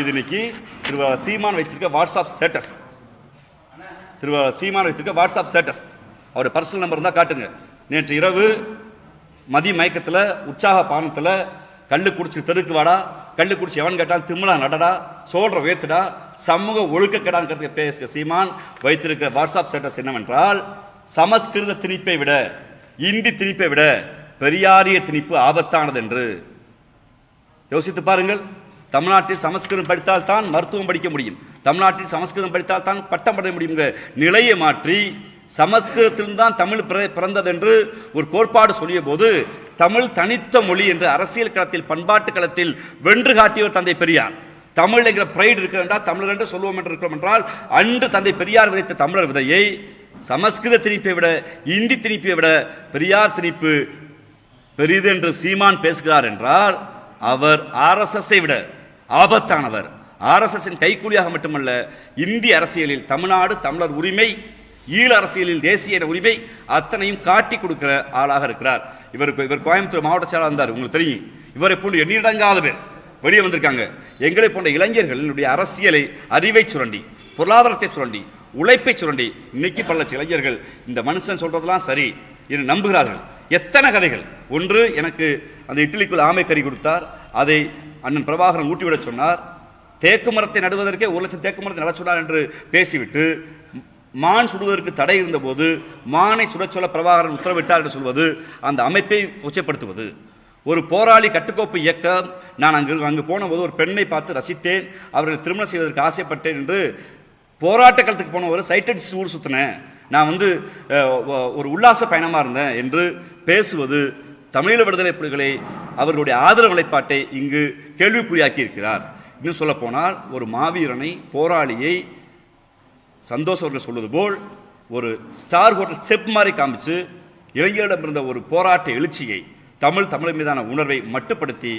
இது இன்னைக்கு திரு சீமான் வச்சிருக்க வாட்ஸ்அப் ஸ்டேட்டஸ் திரு சீமான் வச்சிருக்க வாட்ஸ்அப் ஸ்டேட்டஸ் அவர் பர்சனல் நம்பர் தான் காட்டுங்க. நேற்று இரவு மதி மயக்கத்தில் உற்சாக பானத்தில் கல் குடிச்சு தெருக்கு வாடா கல் குடிச்சு எவன் கேட்டால் திம்மலா நடடா சோழ வேத்துடா சமூக ஒழுக்கக்கேடான்னு பேசுக சீமான். வைத்திருக்கிற வாட்ஸ்அப் ஸ்டேட்டஸ் என்னவென்றால் சமஸ்கிருத திணிப்பை விட இந்தி திணிப்பை விட பெரியாரிய திணிப்பு ஆபத்தானது என்று யோசித்து பாருங்கள். தமிழ்நாட்டில் சமஸ்கிருதம் படித்தால் தான் மருத்துவம் படிக்க முடியும். தமிழ்நாட்டில் சமஸ்கிருதம் படித்தால் தான் பட்டம் பட முடியுங்கிற நிலையை மாற்றி சமஸ்கிருதத்திலிருந்தான் தமிழ் பிற- பிறந்தது என்று ஒரு கோட்பாடு சொல்லிய போது தமிழ் தனித்த மொழி என்று அரசியல் களத்தில் பண்பாட்டு களத்தில் வென்று காட்டியவர் தந்தை பெரியார். தமிழ் என்கிற பிரைடு இருக்கிறது என்றால் தமிழர் என்று சொல்லுவோம் என்று இருக்கிறோம் என்றால் அன்று தந்தை பெரியார் விதைத்த தமிழர் விதையை சமஸ்கிருத திணிப்பை விட இந்தி திணிப்பை விட பெரியார் திணிப்பு பெரிது என்று சீமான் பேசுகிறார் என்றால் அவர் ஆர்எஸ்எஸ்ஸை விட ஆபத்தானவர். ஆர்எஸ்எஸ்ஸின் கைக்கூலியாக மட்டுமல்ல இந்திய அரசியலில் தமிழ்நாடு தமிழர் உரிமை ஈழ அரசியலில் தேசிய உரிமை அத்தனையும் காட்டி கொடுக்கிற ஆளாக இருக்கிறார். இவருக்கு இவர் கோயம்புத்தூர் மாவட்ட செயலாளர் இருந்தார் உங்களுக்கு தெரியும். இவரை போன்று எண்ணிடங்காத பேர் வெளியே வந்திருக்காங்க. எங்களை போன்ற இளைஞர்களினுடைய அரசியலை அறிவை சுரண்டி பொருளாதாரத்தை சுரண்டி உழைப்பை சுரண்டி இன்னைக்கு பல இளைஞர்கள் இந்த மனுஷன் சொல்றதெல்லாம் சரி என்று நம்புகிறார்கள். எத்தனை கதைகள்? ஒன்று எனக்கு அந்த இட்லிக்குள் ஆமை கறி கொடுத்தார். அதை அண்ணன் பிரபாகரன் ஊட்டிவிடச் சொன்னார். தேக்கு மரத்தை நடுவதற்கே ஒரு லட்சம் தேக்கு மரத்தை நட சொன்னார் என்று பேசிவிட்டு மான் சுடுவதற்கு தடை இருந்தபோது மானை சுடச் சொல்ல பிரபாகரன் உத்தரவிட்டார் என்று சொல்வது அந்த அமைப்பை கொச்சைப்படுத்துவது. ஒரு போராளி கட்டுக்கோப்பு இயக்கம் நான் அங்கு அங்கு போனபோது ஒரு பெண்ணை பார்த்து ரசித்தேன். அவர்கள் திருமணம் செய்வதற்கு ஆசைப்பட்டேன் என்று போராட்ட களத்துக்கு போன ஒரு சைட்டடிஸ் ஊர் சுற்றினேன் நான் வந்து ஒரு உல்லாச பயணமாக இருந்தேன் என்று பேசுவது தமிழீழ விடுதலை புலிகளை அவர்களுடைய ஆதரவு நிலைப்பாட்டை இங்கு கேள்விக்குறியாக்கி இருக்கிறார் இன்னும் சொல்லப்போனால் ஒரு மாவீரனை போராளியை சந்தோஷ் அவர்கள் சொல்வது போல் ஒரு ஸ்டார் ஹோட்டல் செப் மாதிரி காமிச்சு இளைஞரிடம் இருந்த ஒரு போராட்ட எழுச்சியை தமிழ் தமிழ் மீதான உணர்வை மட்டுப்படுத்தி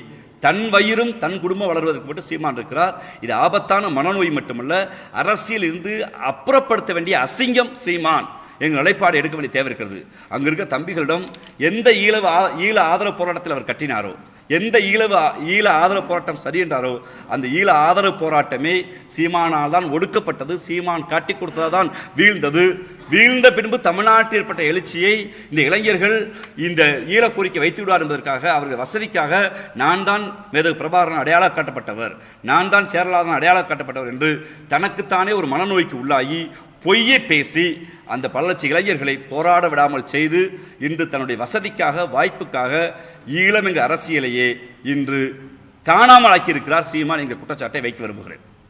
தன் வயிறும் தன் குடும்பம் வளர்வதற்கு மட்டும் சீமான் இருக்கிறார். இது ஆபத்தான மனநோய் மட்டுமல்ல அரசியல் இருந்து அப்புறப்படுத்த வேண்டிய அசிங்கம் சீமான். எங்கள் நிலைப்பாடு எடுக்க வேண்டிய தேவை இருக்கிறது. அங்கே இருக்க தம்பிகளிடம் எந்த ஈழவு ஆ- ஈழ ஆதரவு போராட்டத்தில் அவர் கட்டினாரோ எந்த ஈழவு ஈழ ஆதரவு போராட்டம் சரி என்றாரோ அந்த ஈழ ஆதரவு போராட்டமே சீமானால் தான் ஒடுக்கப்பட்டது சீமான் காட்டி தான் வீழ்ந்தது. வீழ்ந்த பின்பு தமிழ்நாட்டில் ஏற்பட்ட எழுச்சியை இந்த இளைஞர்கள் இந்த ஈழ கோரிக்கை வைத்து விடுவார் என்பதற்காக அவர்கள் வசதிக்காக நான் தான் மேதகு பிரபாகரன் அடையாளம் காட்டப்பட்டவர். நான் தான் சேரலாதன் அடையாளம் காட்டப்பட்டவர் என்று தனக்குத்தானே ஒரு மனநோய்க்கு உள்ளாகி பொய்யை பேசி அந்த பல்லட்ச இளைஞர்களை போராட விடாமல் செய்து இன்று தன்னுடைய வசதிக்காக வாய்ப்புக்காக ஈழம் அரசியலையே இன்று காணாமல் ஆக்கியிருக்கிறார் சீமான் எங்கள் குற்றச்சாட்டை வைக்க விரும்புகிறேன்.